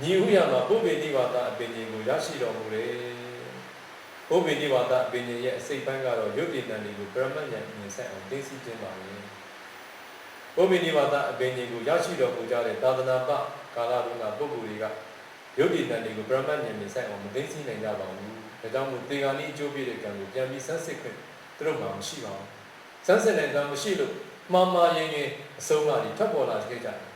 ညီဥယမှာပုဗ္ဗေနိဝါဒအပင်ကြီးကိုရရှိတော်မူတယ်ပုဗ္ဗေနိဝါဒအပင်ကြီးရဲ့အစိတ်ပိုင်းကတော့ရုပ်တည်တန်တွေကိုပရမတ်ဉာဏ်မြင်ဆိုင်အောင်သိသိခြင်းပါလေပုဗ္ဗေနိဝါဒအပင်ကြီးကိုရရှိတော်မူကြတဲ့သာသနာပကာလတုန်းကပုဂ္ဂိုလ်တွေကရုပ်တည်တန်တွေကိုပရမတ်ဉာဏ်မြင်ဆိုင်အောင်မသိသိနိုင်ကြပါဘူးဒါကြောင့်မို့တေဂာနိအကျိုးပြတဲ့ကံကိုပြန်ပြီးဆန်းစစ်ခွင့်သူတို့မှမရှိပါဘူးဆန်းစစ်တဲ့ကံမရှိလို့မှားမှားရင်ရင်အဆုံးအမတွေထွက်ပေါ်လာခဲ့ကြတယ်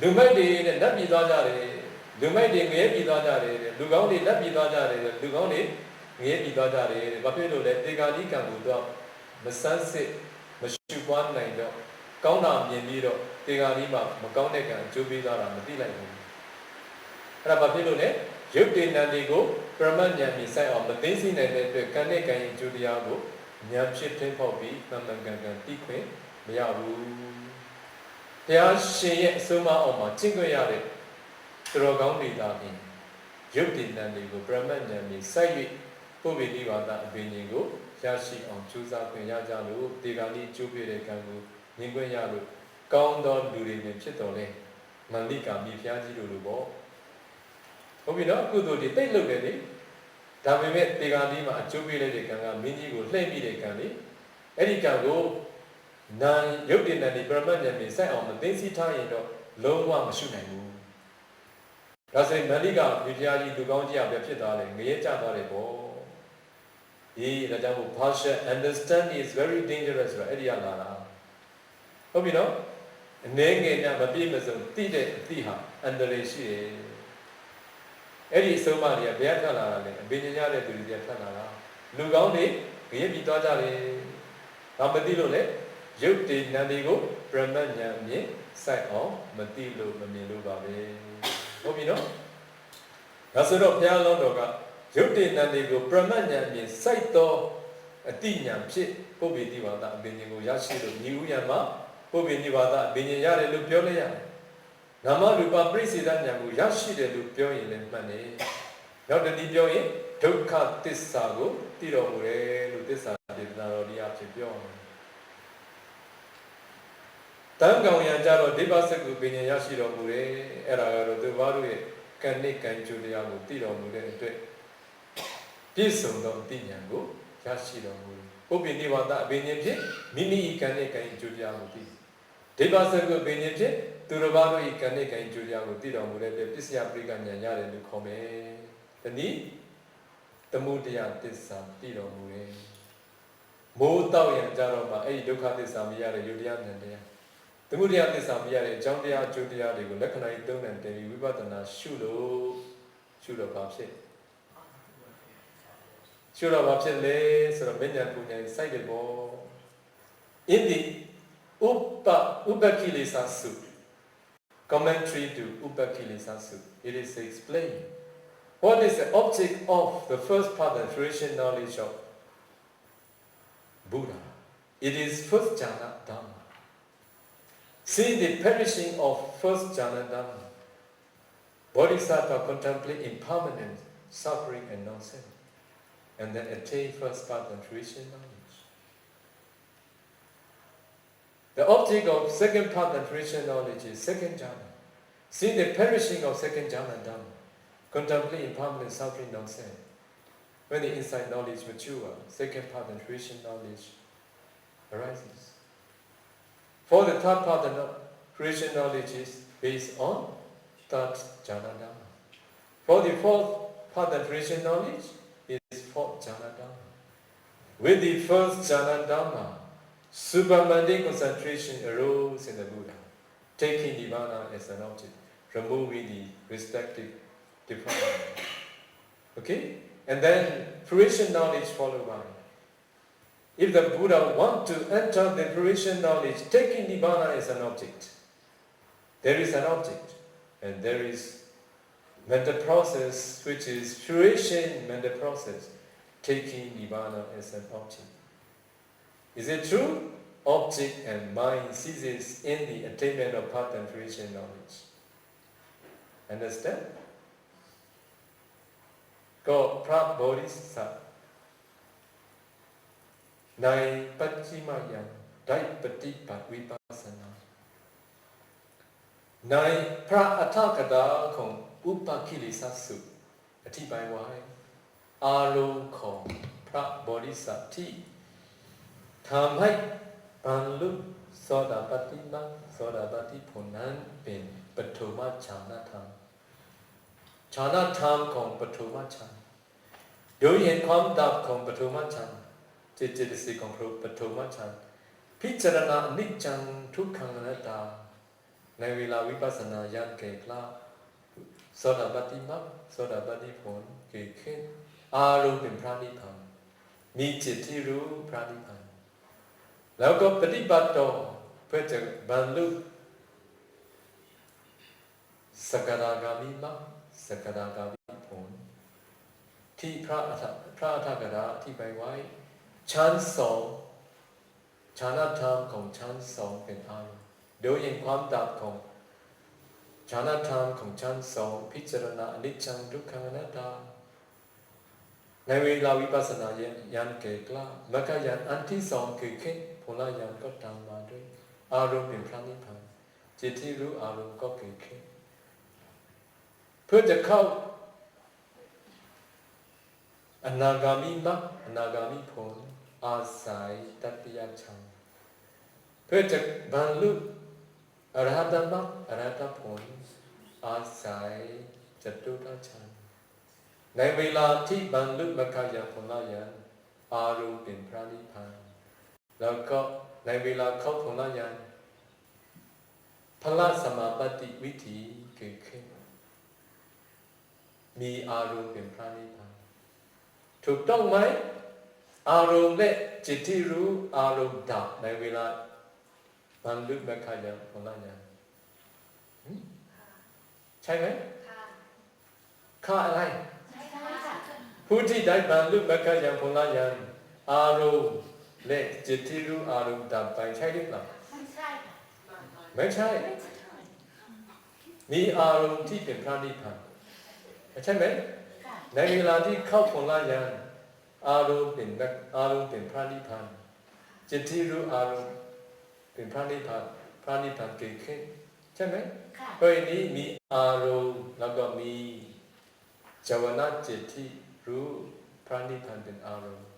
လူမိုက်တွေနဲ့လက်ပြီးသွားကြတယ်လူမိုက်တွေငရဲပြီးသွားကြတယ်လူကောင်းတွေလက်ပြီးသွားကြတယ်လူကောင်းတွေငရဲပြီးသွားကြတယ်ဘာဖြစ်လို့လဲတေဂာနိကံကိုတော့မဆန်းစစ်မရှုပွားနိုင်တော့ကောင်းတာမြင်ပြီးတော့တေဂာနိမှာမကောင်းတဲ့ကံအကျိုးပေးသွားတာမသိလိုက်ဘူးအဲ့ဒါဘာဖြစ်လို့လဲရုပ်တည်နံတွေကိုပရမတ်ဉာဏ်မြင်ဆိုင်အောင်မသိသိနိုင်တဲ့အတွက်ကံနဲ့ကံရဲ့အကျိုးတရားကိုဉာဏ်ဖြစ်ထင်းဖောက်ပြီးမှန်မှန်ကန်ကန်သိခွင့်မရဘူး ဘုရားရှင်ရဲ့အဆုံးအမအောင်မှာကျင့်ကြရတဲ့သူတော်ကောင်းတွေသာဖြင့်ရုပ်တည်နံတွေကိုပရမတ်ဉာဏ်မြင်စိုက်၍ပုဗ္ဗေနိဝါဒအပင်ကြီးကိုရရှိအောင်ကြိုးစားခွင့်ရကြလို့တေဂာနိကျိုးပြတဲ့ကံကိုမြင်ခွင့်ရလို့ကောင်းသောလူတွေနဲ့ဖြစ်တော်လဲမန္လိကာမိဖုရားကြီးတို့လိုပေါ့ဟုတ်ပြီနော်အကုသိုလ်တွေတိတ်လုပ်တယ်လေဒါပေမဲ့တေဂာနိမှာအကျိုးပေးလိုက်တဲ့ကံကမင်းကြီးကိုလှည့်မိတဲ့ကံလေအဲ့ဒီကံကို နာရုပ်တည်တဲ့ပရမတ်ဉာဏ်နဲ့စိုက်အောင်မသိသိထားရင်တော့လုံးဝမရှုနိုင်ဘူးဒါဆိုရင်မန္လိကာမိဖုရားကြီးလူကောင်းကြီးအပြဖြစ်သွားတယ်ငရဲကျသွားတယ်ပေါ့ဒီဒါကြောင့်မို့ partial understand is very dangerous ဆိုတော့အဲ့ဒီကလာတာဟုတ်ပြီနော်အနေငယ်များမပြည့်မစုံတိတဲ့အသည့်ဟာအန္တရာယ်ရှိတယ်အဲ့ဒီအဆုံးအမတွေကဘယ်ကထွက်လာတာလဲအပင်ညရတဲ့သူတွေကထွက်လာတာလူကောင်းတွေငရဲပြီးသွားကြတယ်ဒါမသိလို့လေ ရုပ်တည်နံတွေကိုပရမတ်ဉာဏ်မြင်စိုက်အောင်မသိလို့မမြင်လို့ပါပဲဟုတ်ပြီနော်ဒါဆိုတော့ဘုရားလုံးတော်ကရုပ်တည်နံတွေကိုပရမတ်ဉာဏ်မြင်စိုက်သောအတိညာဖြစ်ပုဗ္ဗေတိဝါဒအပင်ဉာဏ်ကိုရရှိလို့ညီဥယံမှာပုဗ္ဗေတိဝါဒအပင်ဉာဏ်ရတယ်လို့ပြောလိုက်ရတယ်နာမရူပပရိစေဒဉာဏ်ကိုရရှိတယ်လို့ပြောရင်လည်းမှန်တယ်နောက်တနည်းပြောရင်ဒုက္ခသစ္စာကိုသိတော်မူတယ်လို့သစ္စာဒေသနာတော်ဒီအဖြစ်ပြောတယ် တန်ကောင်ရံကြတော့ဒီပါစကုပင်ဉာဏ်ရရှိတော်မူတယ်အဲ့ဒါကတော့သူဘာလို့ရဲ့ကံနဲ့ကံကြိုတရားကိုသိတော်မူတဲ့အတွက်ပြည့်စုံသောသိဉာဏ်ကိုရရှိတော်မူတယ်ပုပ္ပိနိဝါဒအပင်ဉာဏ်ဖြင့်မိမိဤကံနဲ့ကံကြိုတရားကိုသိဒီပါစကုပင်ဉာဏ်ဖြင့်သူတော်ဘာတို့ဤကံနဲ့ကံကြိုတရားကိုသိတော်မူတဲ့အတွက်ပစ္စယပရိကဉာဏ်ရတယ်လို့ခေါ်မယ်တနည်းသမုဒယသစ္စာသိတော်မူတယ်မိုးတောက်ရံကြတော့မှအဲ့ဒီဒုက္ခသစ္စာမရတဲ့ယုတ်တရားဉာဏ်တရား သမုဒယသစ္စာမရတဲ့အကြောင်းတရားအကျိုးတရားတွေကိုလက္ခဏာကြီးသုံးတယ်တင်ပြီးဝိပဿနာရှုလို့ရှုတော့ဘာဖြစ်ရှုတော့ဘာဖြစ်လဲဆိုတော့မဉ္ဇဉ်ပူဉ္ဇဉ်စိုက်တယ်ပေါ့ in the uppa upakilesa sut commentary to upakilesa sut it is explained what is the object of the first part of creation knowledge of buddha it is first jhana dhamma See the perishing of first jhana dhamma. Bodhisattva contemplate impermanent suffering and non-self, and then attain first path and fruition knowledge. The object of second path and fruition knowledge is second jhana. See the perishing of second jhana dhamma. Contemplate impermanent suffering non-self. When the insight knowledge mature, second path and fruition knowledge arises. For the third part of creation knowledge is based on third jhana dhamma. For the fourth part of creation knowledge is fourth jhana dhamma. With the first jhana dhamma, supermundane concentration arose in the Buddha, taking nirvana as an object, removing the respective defilement. Okay? And then fruition knowledge followed by. If the Buddha want to enter the fruition knowledge, taking Nibbana as an object, there is an object, and there is mental process, which is fruition mental process, taking Nibbana as an object. Is it true? Object and mind ceases in the attainment of path and fruition knowledge. Understand? Go pra ในปัจจิมายังได้ปฏิบัติวิปัสสนา ในพระอัฏฐกถาของอุปคิลิสัสสุอธิบายไว้ อารมณ์ของพระบริสัทที่ทำให้บรรลุโสดาปฏิมาโสดาปฏิผลนั้นเป็นปฐมฌานธรรมฌานธรรมของปฐมฌานโดยเห็นความดับของปฐมฌาน จิตเจตสิกของปฐมฌานพิจารณาอนิจจังทุกขังอนัตตา ในเวลาวิปัสสนาญาณเกิดละโสดาปัติมรรคโสดาปัติผลเกิดขึ้น อารมณ์เป็นพระนิพพานมีจิตที่รู้พระนิพพานแล้วก็ปฏิบัติต่อเพื่อจะบรรลุสกทากามิมรรคสกทากามิผล ที่พระพระอักถาที่ไปไว้ ชั้นสองฌานธรรมของชั้นสองเป็นอารมณ์โดยเห็นความดับของฌานธรรมของชั้นสองพิจารณาอนิจจังทุกขังอนัตตาในเวลาวิปัสสนาญาณญาณเกิดกล้ามรรคญาณอันที่สองคือขึ้นผลญาณก็ตามมาด้วย อารมณ์เป็นพระนิพพานจิตที่รู้อารมณ์ก็เกิดขึ้นเพื่อจะเข้าอนาคามิมรรคอนาคามิผล อาศัยตัตยฌานเพื่อจะบรรลุอรหัตมรรคอรหัตผล อาศัยจตุตฌานในเวลาที่บรรลุมรรคญาณผลญาณอารมณ์เป็นพระนิพพานแล้วก็ในเวลาเข้าผลญาณพละสมาปฏิวิธีเกิดขึ้น มีอารมณ์เป็นพระนิพพานถูกต้องไหม อารมณ์และจิตที่รู้อารมณ์ดับในเวลาบรรลุมรรคญาณผลญาณหึใช่ไหมค่ะค่าอะไรใช่ค่ะผู้ที่ได้บรรลุมรรคญาณผลญาณอารมณ์และจิตที่รู้อารมณ์ดับไปใช่หรือเปล่าไม่ใช่ค่ะไม่ใช่ไม่ใช่มีอารมณ์ที่เป็นพระนิพพานใช่ไหมค่ะในเวลาที่เข้าผลญาณ อารมณ์เป็นมรรคอารมณ์เป็นพระนิพพานจิตที่รู้อารมณ์เป็นพระนิพพานพระนิพพานเกิดขึ้นใช่ไหมค่ะเพราะอันนี้มีอารมณ์แล้วก็มีจวนาจิตที่รู้พระนิพพานเป็นอารมณ์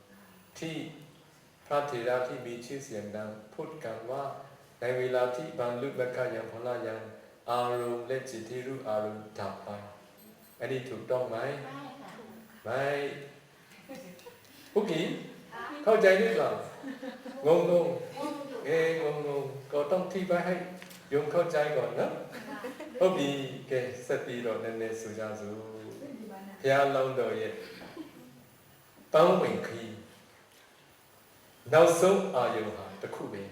ที่พระเถระที่มีชื่อเสียงดัง พูดกันว่าในเวลาที่บรรลุมรรคญาณผลญาณอารมณ์และจิตที่รู้อารมณ์ดับไปอันนี้ถูกต้องไหมไม่ค่ะไม่ ผู้กี่ ค่ะ เข้าใจหรือเปล่างงงงง งงอยู่ เองงงงก็ต้องที่ไปให้โยมเข้าใจก่อนนะ ค่ะ ဟုတ်ပြီကဲဆက်ပြီးတော့နည်းနည်းဆိုကြစို့ဘုရားလုံးတော်ရဲ့ပန်းဝင်ခီးနောက်ဆုံးအာယုံဟာတစ်ခုပဲ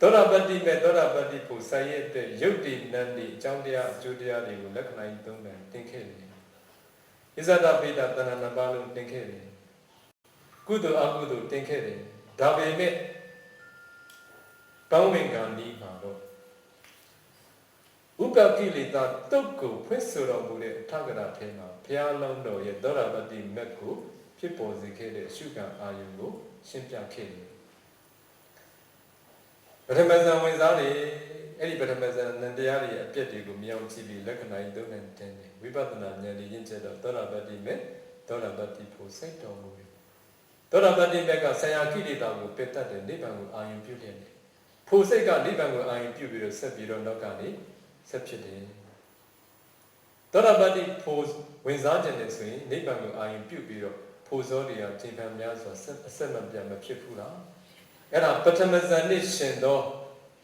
သောတာပတ္တိမဲ့သောတာပတ္တိကိုဆိုင်ရတဲ့ရုပ်တည်နံဒီအကြောင်းတရားအကျိုးတရားတွေကိုလက္ခဏာကြီးသုံးတယ်တင်ခဲ့တယ်ဣဇဒပိဒတဏ္ဍနပါလုံးတင်ခဲ့တယ် ကုသိုလ်အကုသိုလ်တင်ခဲ့တယ်ဒါပေမဲ့ပန်းဝင်ကံဒီမှာတော့ဥပကိလေသာတုတ်ကိုဖွင့်ဆိုတော်မူတဲ့အထကရာထဲမှာဘုရားလုံးတော်ရဲ့သောတာပတိမက်ကိုဖြစ်ပေါ်စေခဲ့တဲ့အရှုခံအာယုံကိုရှင်းပြခဲ့တယ်။ပထမဇန်ဝင်စားတွေအဲ့ဒီပထမဇန်နန္တရားတွေရဲ့အပြည့်တွေကိုမြောင်ကြည့်ပြီးလက္ခဏာကြီးသုံးနဲ့တင်တယ်ဝိပဿနာဉာဏ်ကြီးရင့်ကျက်တော့သောတာပတိမက်သောတာပတိဖို့စိတ်တော်မူတယ်။ သောတာပတိမက်ကဆရာကိလေသာကိုပယ်တတ်တဲ့နိဗ္ဗာန်ကိုအာယုံပြုလျက်တယ်။ဖို့စိတ်ကနိဗ္ဗာန်ကိုအာယုံပြုပြီးတော့ဆက်ပြီးတော့နောက်ကနေဆက်ဖြစ်တယ်သောတာပတိဖို့ဝင်စားခြင်းနဲ့ဆိုရင်နိဗ္ဗာန်ကိုအာရုံပြုပြီးတော့ဖို့စောတရားချိန်ခံများစွာဆက်အဆက်မပြတ်မဖြစ်ဘူးလားအဲ့ဒါပထမဇန်နဲ့ရှင်သော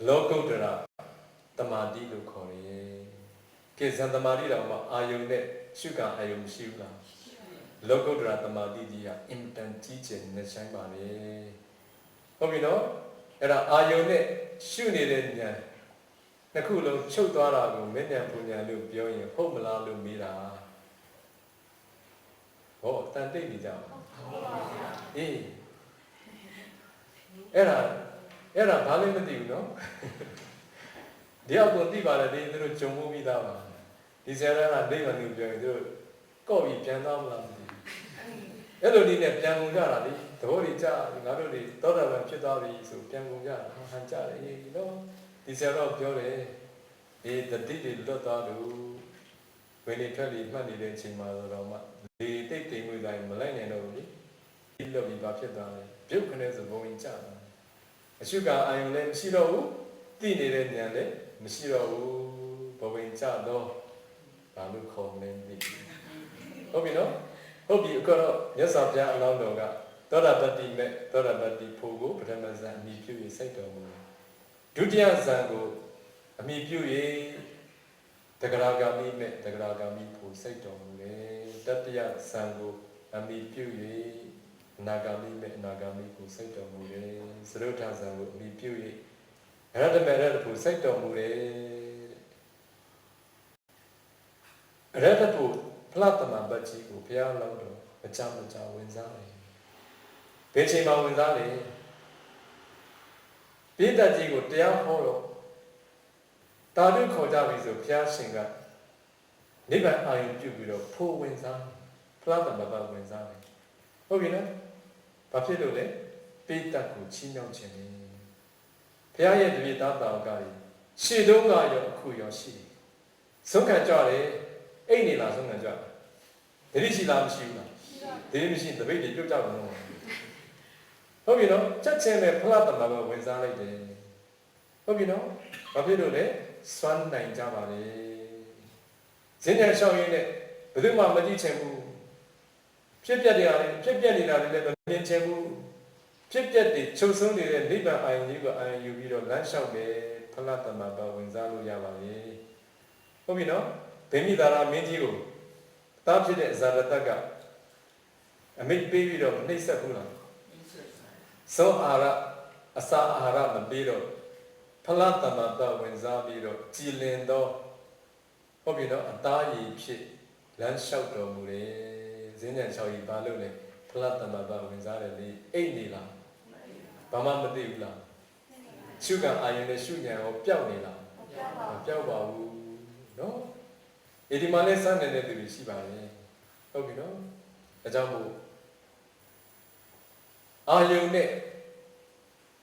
လောကုတ္တရာတမာတိလို့ခေါ်တယ်ကိဇန်တမာတိတော်မှာအာယုံနဲ့ရှုကအာယုံမရှိဘူးလား လောကုတ္တရာတမာတိကြီးကအင်တန်ကြီးကျယ်နေဆိုင်ပါလေဟုတ်ပြီနော်အဲ့ဒါအာယုံနဲ့ရှုနေတဲ့ဉာဏ်နှစ်ခုလုံးချုပ်သွားတာကိုမဉ္ဇဉ်ပူညာလို့ပြောရင်ဟုတ်မလားလို့မေးတာဟောတန်တိတ်နေကြအောင်အေးအဲ့ဒါအဲ့ဒါဘာလည်းမသိဘူးနော်ဒီအောက်ကိုသိပါလေဒီသူတို့ဂျုံမှုပြီးသားပါဒီဆရာကဒိဗ္ဗန်ကိုပြောရင်သူတို့ကော့ပြီးပြန်သွားမလားမသိဘူး အဲ့လိုဒီနဲ့ပြန်ကုန်ကြတာလေသဘောတွေကြငါတို့တွေသောတာပန်ဖြစ်သွားပြီဆိုပြန်ကုန်ကြတာဟန်ကြတယ်အေးနော်ဒီဆရာတော့ပြောတယ်ဘအေးတတိတွေလွတ်သွားလို့ဝင်နေထွက်ပြီးမှတ်နေတဲ့အချိန်မှာတော့မှဒီတိတ်တိမ်မှုတိုင်းမလိုက်နိုင်တော့ဘူးလေဒီလွတ်ပြီးဘာဖြစ်သွားလဲပြုတ်ခနဲ့ဆိုဘုံကြီးကြတာအရှုကအာယုံလည်းမရှိတော့ဘူးတိနေတဲ့ဉာဏ်လည်းမရှိတော့ဘူးဘုံကြီးကြတော့ဘာလို့ခေါ်မလဲမသိဘူးဟုတ်ပြီနော် ဟုတ်ပြီအခုတော့မြတ်စွာဘုရားအလောင်းတော်ကသောတာပတ္တိမဲ့သောတာပတ္တိဖို့ကိုပထမဇန်အမိပြု၍စိတ်တော်မူတယ်ဒုတိယဇန်ကိုအမိပြု၍တဂရဂာမိမဲ့တဂရဂာမိဖို့စိတ်တော်မူတယ်တတိယဇန်ကိုအမိပြု၍အနာဂာမိမဲ့အနာဂာမိကိုစိတ်တော်မူတယ်သရုထဇန်ကိုအမိပြု၍ရတ္တမေရတ္တဖို့စိတ်တော်မူတယ်ရတ္တဖို့ ဖလားတမန်ပတ်ကြီးကိုဘုရားလောင်းတော်မကြမကြဝင်စားတယ်ဘယ်ချိန်မှဝင်စားလဲပြိတ္တကြီးကိုတရားဟောတော့တာဓုခေါ်ကြပြီဆိုဘုရားရှင်ကနိဗ္ဗာန်အာရုံပြုပြီးတော့ဖိုးဝင်စားဖလားတမန်ပတ်ဝင်စားတယ်ဟုတ်ပြီနော်ဘာဖြစ်လို့လဲပြိတ္တကိုချီးမြှောက်ခြင်းလေဘုရားရဲ့တပည့်သားတော်ကကြီးရှေ့တုန်းကရောအခုရောရှိတယ်ဆုံးခံကြတယ် အိတ်နေလားဆုံးခံကြတယ်တတိရှိလားမရှိဘူးလားဒီမရှိတပိတ်တွေပြုတ်ကြတော့ဟုတ်ပြီနော်ချက်ချင်းပဲဖလားတမန်ပဲဝင်စားလိုက်တယ်ဟုတ်ပြီနော်ဘာဖြစ်လို့လဲစွမ်းနိုင်ကြပါလေဈဉ္ညာလျှောက်ရင်းနဲ့ဘယ်သူမှမကြည့်ချင်ဘူးဖြစ်ပြတဲ့အားလည်းဖြစ်ပြနေတာလည်းမမြင်ချင်ဘူးဖြစ်ပြတဲ့ချုပ်ဆုံးနေတဲ့နိဗ္ဗာန်အာရုံကြီးကိုအာရုံယူပြီးတော့လမ်းလျှောက်တယ်ဖလားတမန်ပဲဝင်စားလို့ရပါလေဟုတ်ပြီနော် ဗိမိသာရမင်းကြီးကိုတားဖြစ်တဲ့ဇာရတတ်ကအမိတ်ပေးပြီးတော့နှိမ့်ဆက်ဘူးလားသောအာရအစာအာဟာရမပေးတော့ဖလားတမတဝင်စားပြီးတော့ကြည်လင်တော့ဟုတ်ပြီနော်အသားရည်ဖြစ်လမ်းလျှောက်တော်မူတယ်ဈဉ္ဉံ၆ရည်ဘာလို့လဲဖလားတမတဝင်စားတယ်လေအိတ်နေလားဘာမှမသိဘူးလားရှုကံအာယုန်နဲ့ရှုဉဏ်ရောပျောက်နေလားမပျောက်ပါဘူးနော် ဒီမှာလဲစမ်းနေတဲ့သူတွေရှိပါလေဟုတ်ပြီနော်ဒါကြောင့်မို့အာယုန်နဲ့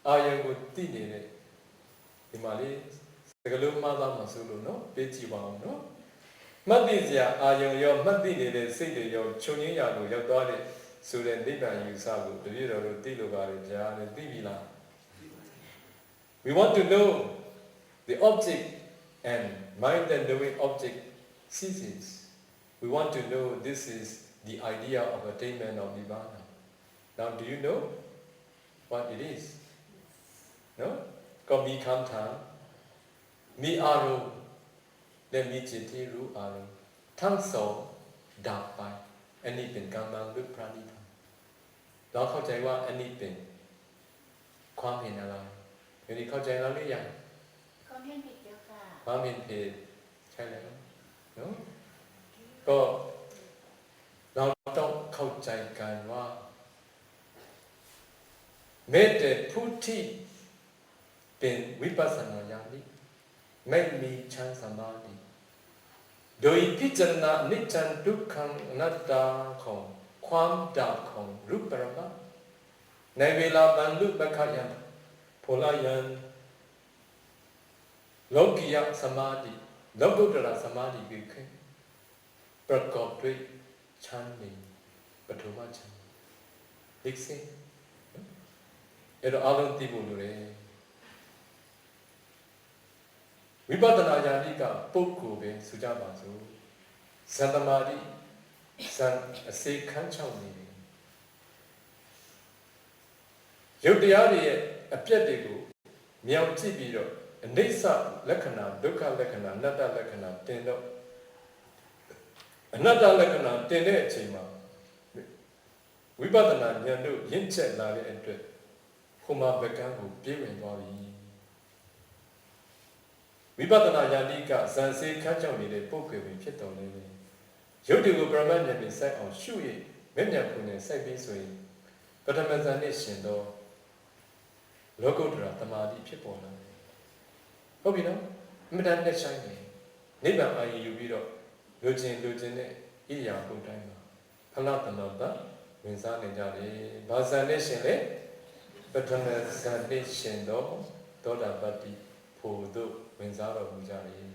အာယုန်ကိုသိနေတဲ့ဒီမှာလေးစကလုံးမှားသားမှဆိုလို့နော်ပေးကြည့်ပါအောင်နော်မှတ်သိစရာအာယုန်ရောမှတ်သိနေတဲ့စိတ်တွေရောခြုံငင်းရာကိုရောက်သွားတဲ့ဆိုတဲ့နိဗ္ဗာန်ယူဆကိုတပည့်တော်တို့သိလို့ပါတယ်ဗျာနဲ့သိပြီလား We want to know the object and mind and knowing object ceases. We want to know this is the idea of attainment of nirvana. Now, do you know what it is? No? ก็มีคำถาม มีอารมณ์และมีจิตที่รู้อารมณ์ทั้งสองดับไป อันนี้เป็นกำลังลึกพระนิพพานเราเข้าใจว่าอันนี้เป็นความเห็นอะไรเดี๋ยวนี้เข้าใจแล้วหรือยังเขาเห็นผิดเดียวค่ะความเห็นผิดใช่แล้วเนาะ ก็เราต้องเข้าใจกันว่าแม้แต่ผู้ที่เป็นวิปัสสนาญาณิไม่มีชั้นสมาธิโดยพิจารณานิจจังทุกขังอนัตตาของความดับของรูปปรมาในเวลาบรรลุบรรคยังพลายันโลกิยสมาธิ လောကုတ္တရာသမာဓိဝိခေပရကောတွေချမ်းနေပထမချမ်းဒိက္စေအဲ့တော့အလုံးသိဖို့လိုတယ်ဝိပဿနာဉာဏ်ကပုဂ္ဂိုလ်ပဲဆိုကြပါစို့ဇန်သမာဓိဇန်အစေခန်း၆နေရုပ်တရားတွေရဲ့အပြက်တွေကိုမြောင်ကြည့်ပြီးတော့ အနိစ္စလက္ခဏာဒုက္ခလက္ခဏာအနတ္တလက္ခဏာတင်တော့အနတ္တလက္ခဏာတင်တဲ့အချိန်မှာဝိပဿနာဉာဏ်တို့ရင့်ကျက်လာတဲ့အတွက်ဟိုမှာဘကံကိုပြေးဝင်သွားပြီဝိပဿနာဉာဏ်ဤကဇန်စေခန်းကြောင့်နေတဲ့ပုဂ္ဂိုလ်ဝင်ဖြစ်တော်နေတယ်ရုပ်တွေကိုပရမတ်ဉာဏ်နဲ့စိုက်အောင်ရှုရမျက်မျက်ခုနဲ့စိုက်ပြီးဆိုရင်ပထမဇန်နဲ့ရှင်တော့လောကုတ္တရာတမာတိဖြစ်ပေါ်လာတယ် ဟုတ်ပြီနော်အမြဲတမ်းနဲ့ဆိုင်နေနိဗ္ဗာန်အာရုံယူပြီးတော့လူချင်းလူချင်းနဲ့ဣရိယာပုတိုင်းမှာဖလားတနောတဝင်စားနေကြတယ်ဘာဇန်နဲ့ရှင်လေပထမဇန်နဲ့ရှင်တော့သောတာပတ္တိဖို့တို့ဝင်စားတော်မူကြတယ်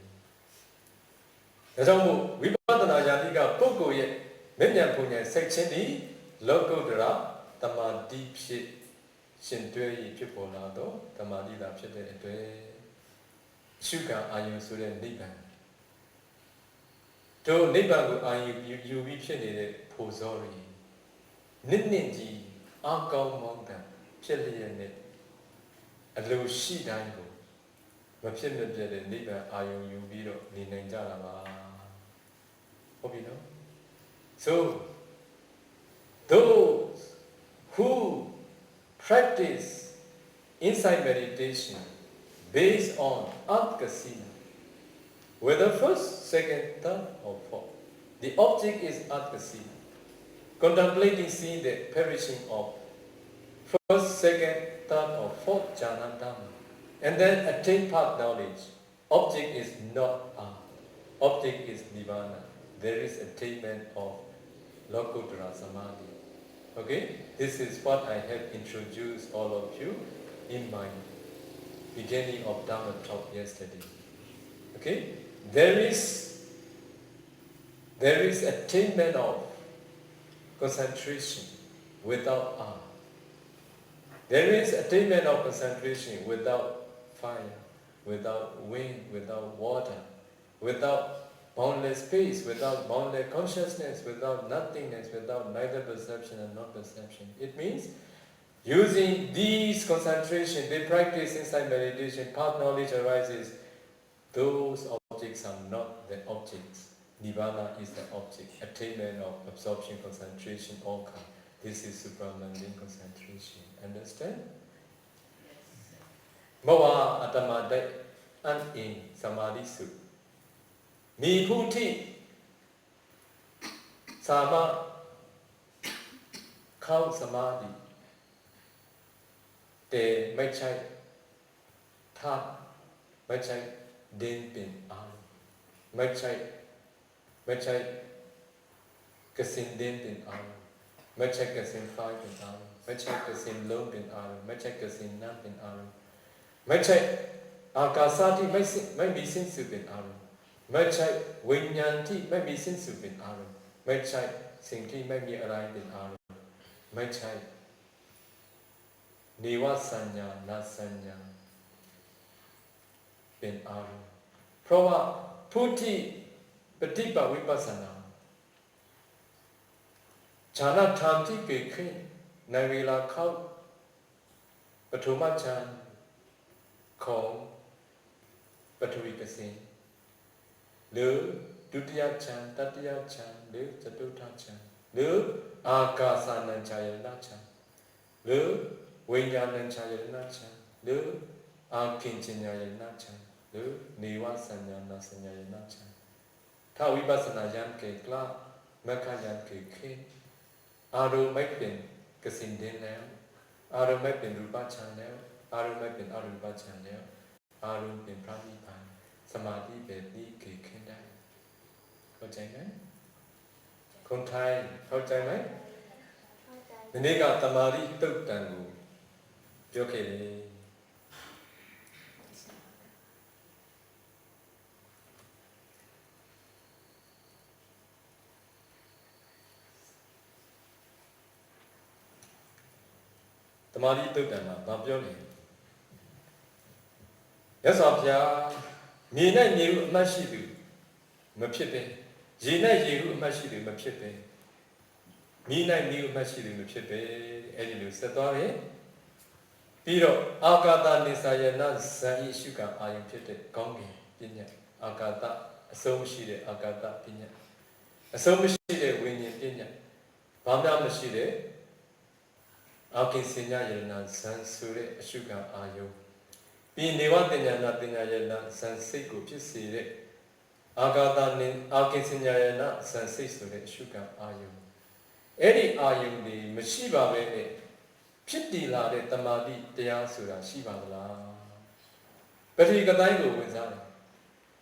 ဒါကြောင့်မို့ဝိပဿနာယာတိကပုဂ္ဂိုလ်ရဲ့မျက်ဉာဏ်ပုံဉာဏ်စိတ်ချင်းဒီလောကုတ္တရာတမာတိဖြစ်ရှင်တွဲရဖြစ်ပေါ်လာတော့တမာတိသာဖြစ်တဲ့အတွက် ရှုခံအာယုံဆိုတဲ့နိဗ္ဗာန်တို့နိဗ္ဗာန်ကိုအာယုံယူယူပြီးဖြစ်နေတဲ့ဖို့ဇောရီနစ်နစ်ကြီးအကောင်းမောင်းတန်ဖြစ်လျက်နဲ့အလိုရှိတိုင်းကိုမဖြစ်မပြတ်တဲ့နိဗ္ဗာန်အာယုံယူပြီးတော့နေနိုင်ကြတာပါဟုတ်ပြီနော် so those who practice insight meditation based on Atkasina, whether first, second, third, or fourth, the object is Atkasina, contemplating seeing the perishing of first, second, third, or fourth jhana dhamma, and then attain path knowledge. Object is not I, object is Nirvana. There is attainment of Lokuttara Samadhi. Okay, this is what I have introduced all of you in my beginning of Dhamma talk yesterday. Okay, there is there is attainment of concentration without I. There is attainment of concentration without fire, without wind, without water, without boundless space, without boundless consciousness, without nothingness, without neither perception and not perception. It means Using these concentration, they practice inside meditation, path knowledge arises. Those objects are not the objects. Nirvana is the object. Attainment of absorption, concentration, all come. This is supramundane concentration. Understand? Mawa atama dai an in samadhi su. Mi puti sama kau samadhi. แต่ไม่ใช่ธาตุไม่ใช่เดินเป็นอารมณ์ไม่ใช่ไม่ใช่กสินเดินเป็นอารมณ์ไม่ใช่กสินไฟเป็นอารมณ์ไม่ใช่กสินลมเป็นอารมณ์ไม่ใช่กสินน้ำเป็นอารมณ์ไม่ใช่อากาศที่ไม่ไม่มีสิ้นสุดเป็นอารมณ์ไม่ใช่วิญญาณที่ไม่มีสิ้นสุดเป็นอารมณ์ไม่ใช่สิ่งที่ไม่มีอะไรเป็นอารมณ์ไม่ใช่ นิวสัญญาณสัญญาเป็นอารมณ์เพราะว่าผู้ที่ปฏิบัติวิปัสสนาฌานธรรมที่เกิดขึ้นในเวลาเข้าปฐมฌานของปฐวีกสินหรือดุติยฌานตติยฌานหรือจตุตถฌานหรืออากาสานัญจายนะฌานหรือ วิญญาณัญชายนะฌานหรืออากินจิญญายนะฌานหรือนิวสัญญาณสัญญายนะฌานถ้าวิปัสสนาญาณเกิดกล้ามรรคญาณเกิดขึ้นอารมณ์ไม่เป็นกสินเด่นแล้วอารมณ์ไม่เป็นรูปฌานแล้ว အာရုံမဲ့เป็นအာရုံပတ်ချံแล้วအာရုံเป็นพระนิพพานสมาธิแบบนี้เกิดขึ้นได้เข้าใจไหมคนไทยเข้าใจไหม เข้าใจ ဒီနေ့ကတမာရီတုတ်တန်ကို ပြောခဲ့တယ်တမာရီတုတ်တန်မှာဗာပြောနေရသော်ဘုရားမြေ၌မြေဟုအမှတ်ရှိသူမဖြစ်ပဲရေ၌ရေဟုအမှတ်ရှိသူမဖြစ်ပဲမိနိုင်မိအမှတ်ရှိတယ်မဖြစ်ပဲအဲ့ဒီလိုဆက်သွားတယ် ပြီးတော့အာကာသနိစ္စယနာဇန်ဤရှုကအာယုံဖြစ်တဲ့ကောင်းကင်ပညာအာကာသအဆုံးမရှိတဲ့အာကာသပညာအဆုံးမရှိတဲ့ဝိညာဉ်ပညာဘာမှမရှိတဲ့အာကိစညာယနာဇန်ဆိုတဲ့အရှုကအာယုံပြီးနေဝတညာနာပညာယနာဇန်စိတ်ကိုဖြစ်စေတဲ့အာကာသနိအာကိစညာယနာဇန်စိတ်ဆိုတဲ့အရှုကအာယုံအဲ့ဒီအာယုန်ဒီမရှိပါပဲနဲ့ ဖြစ်တည်လာတဲ့တမာတိတရားဆိုတာရှိပါသလားပထဝီကတိုင်းကိုဝင်စားတယ်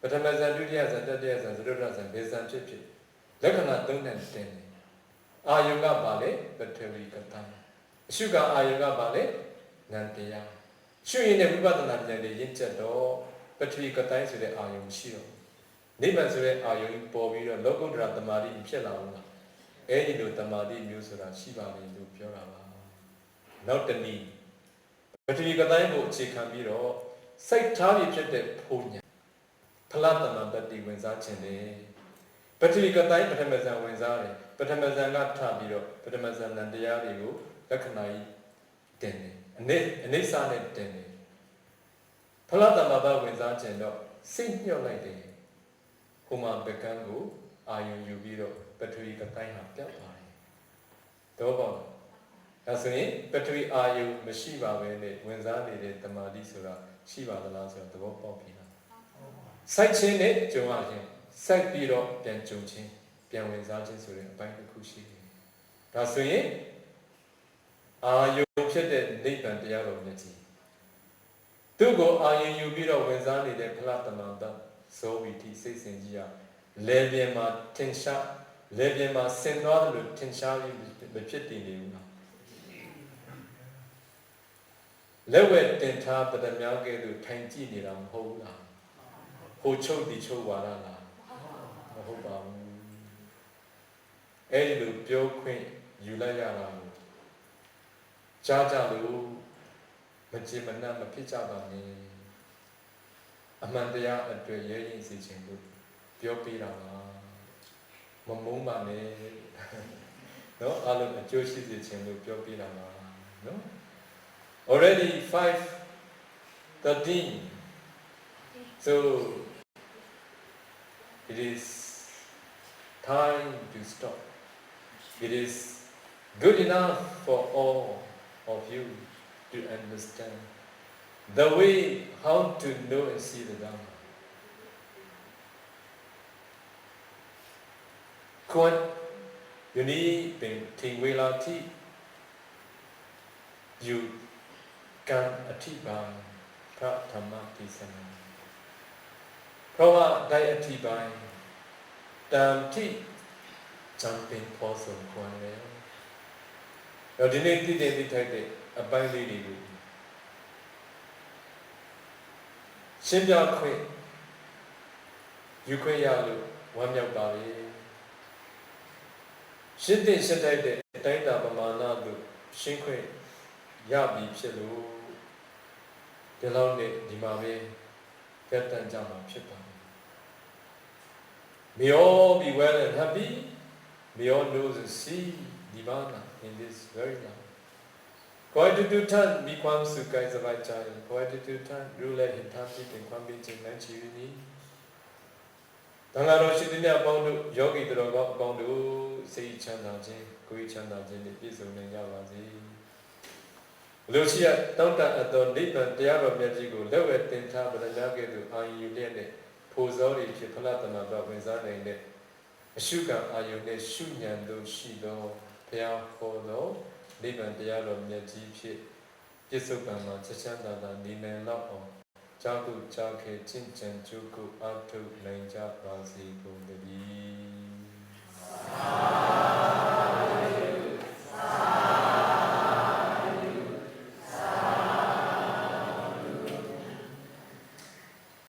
ပထမဇန်ဒုတိယဇန်တတိယဇန်သရုပ်ဇန်ဘေဇန်ဖြစ်ဖြစ်လက္ခဏာသုံးနဲ့တင်တယ်အာယုန်ကပါလေပထဝီကတိုင်းအရှုကအာယုန်ကပါလေနန္တရားရှုရင်တဲ့ဝိပဿနာဉာဏ်တွေရင့်ကျက်တော့ပထဝီကတိုင်းဆိုတဲ့အာယုန်ရှိတော့နိဗ္ဗာန်ဆိုတဲ့အာယုံကြီးပေါ်ပြီးတော့လောကုတ္တရာတမာတိဖြစ်လာအောင်လားအဲ့ဒီလိုတမာတိမျိုးဆိုတာရှိပါလေလို့ပြောတာပါ နောက်တနည်းပထဝီကတိုင်းကိုအခြေခံပြီးတော့စိတ်ထားပြီးဖြစ်တဲ့ဖုန်ညာဖလားတမန်တတိဝင်စားခြင်းတယ်ပထဝီကတိုင်းပထမဇန်ဝင်စားတယ်ပထမဇန်ကထပြီးတော့ပထမဇန်နံတရားတွေကိုလက္ခဏာကြီးတင်တယ်အနိအနိစ္စနဲ့တင်တယ်ဖလားတမန်ဘဝင်စားခြင်းတော့စိတ်ညှော့လိုက်တယ်ဟိုမှာပကံကိုအာယုံယူပြီးတော့ပထဝီကတိုင်းဟာပြောက်သွားတယ်တော့ပေါ့ ဒါဆိုရင်ပထဝီအာယုံမရှိပါဘဲနဲ့ဝင်စားနေတဲ့တမာတိဆိုတာရှိပါသလားဆိုတော့သဘောပေါက်ပြီလားစိုက်ခြင်းနဲ့ကြုံရခြင်းစိုက်ပြီးတော့ပြန်ကြုံခြင်းပြန်ဝင်စားခြင်းဆိုတဲ့အပိုင်းတစ်ခုရှိတယ်ဒါဆိုရင်အာယုံဖြစ်တဲ့နိဗ္ဗာန်တရားတော်မြတ်ကြီးသူ့ကိုအာယုံယူပြီးတော့ဝင်စားနေတဲ့ဖလားတမန်တဇောဝီတိစိတ်စဉ်ကြီးကလေပြန်မှာထင်ရှားလေပြန်မှာဆင်သွားတယ်လို့ထင်ရှားပြီးမဖြစ်တည်နေဘူးလား လက်ဝဲတင်ထားပဒမြောက်ကဲ့သို့ထိုင်ကြည့်နေတာမဟုတ်ဘူးလားဟိုချုပ်ဒီချုပ်ဝါရလားမဟုတ်ပါဘူးအဲ့ဒီလိုပြောခွင့်ယူလိုက်ရတာကိုကြားကြလို့မကြင်မနှံ့မဖြစ်ကြပါနဲ့အမှန်တရားအတွက်ရဲရင်စီခြင်းလို့ပြောပြတာပါမမုန်းပါနဲ့နော်အလုံးအကျိုးရှိစေခြင်းလို့ပြောပြတာပါနော် already 5:13 so it is time to stop it is good enough for all of you to understand the way how to know and see the Dharma ควรอยู่นี้เป็นถึงเวลาที่อยู่ การอธิบายพระธรรมเทศนาเพราะว่าได้อธิบายตามที่จำเป็นพอสมควรแล้วเราဒီနေ့တည်တည်တည်ထိုက်တဲ့အပိုင်းလေးတွေကိုရှင်းပြခွင့်ယူခွင့်ရလို့ဝမ်းမြောက်ပါလေရှင်းတဲ့ရှင်းထိုက်တဲ့အတိုင်းအတာပမာဏတို့ရှင်းခွင့် ရပြီဖြစ်လို့ ဒီလောက်နဲ့ဒီမှာပဲကတန်ကြမှာဖြစ်ပါတယ် May all be well and happy May all know the sea Nirvana in this very now Gratitude turn become Sukai Savai Chai Gratitude turn rule in happy in Kwambi Chin Nan Chi Yuni တန်ဃာတော်ရှင်သီးမြတ်ပေါင်းတို့ယောဂီတော်ကောင်းအပေါင်းတို့စိတ်ချမ်းသာခြင်းကိုယ်ချမ်းသာခြင်းနဲ့ပြည့်စုံနိုင်ကြပါစေ။ လူရှိရတောင့်တအပ်သောနိဗ္ဗာန်တရားတော်မြတ်ကြီးကိုလက်ဝဲတင်ထားဗရဏကဲ့သို့အာယုလျက်နဲ့ဖိုဇောတွေဖြစ်ဖလားတမန်တော်ဝင်စားနိုင်တဲ့အရှုကံအာယုနဲ့ရှုဉဏ်တို့ရှိသောဘုရားဟောသောနိဗ္ဗာန်တရားတော်မြတ်ကြီးဖြစ်ပြစ္ဆုတ်ပံမှာချက်ချမ်းသာသာနေနိုင်တော့အောင်ကြောက်သူကြောက်ခဲချင်းချံကျုပ်ကိုအထုနိုင်ကြပါစေကုန်သတည်း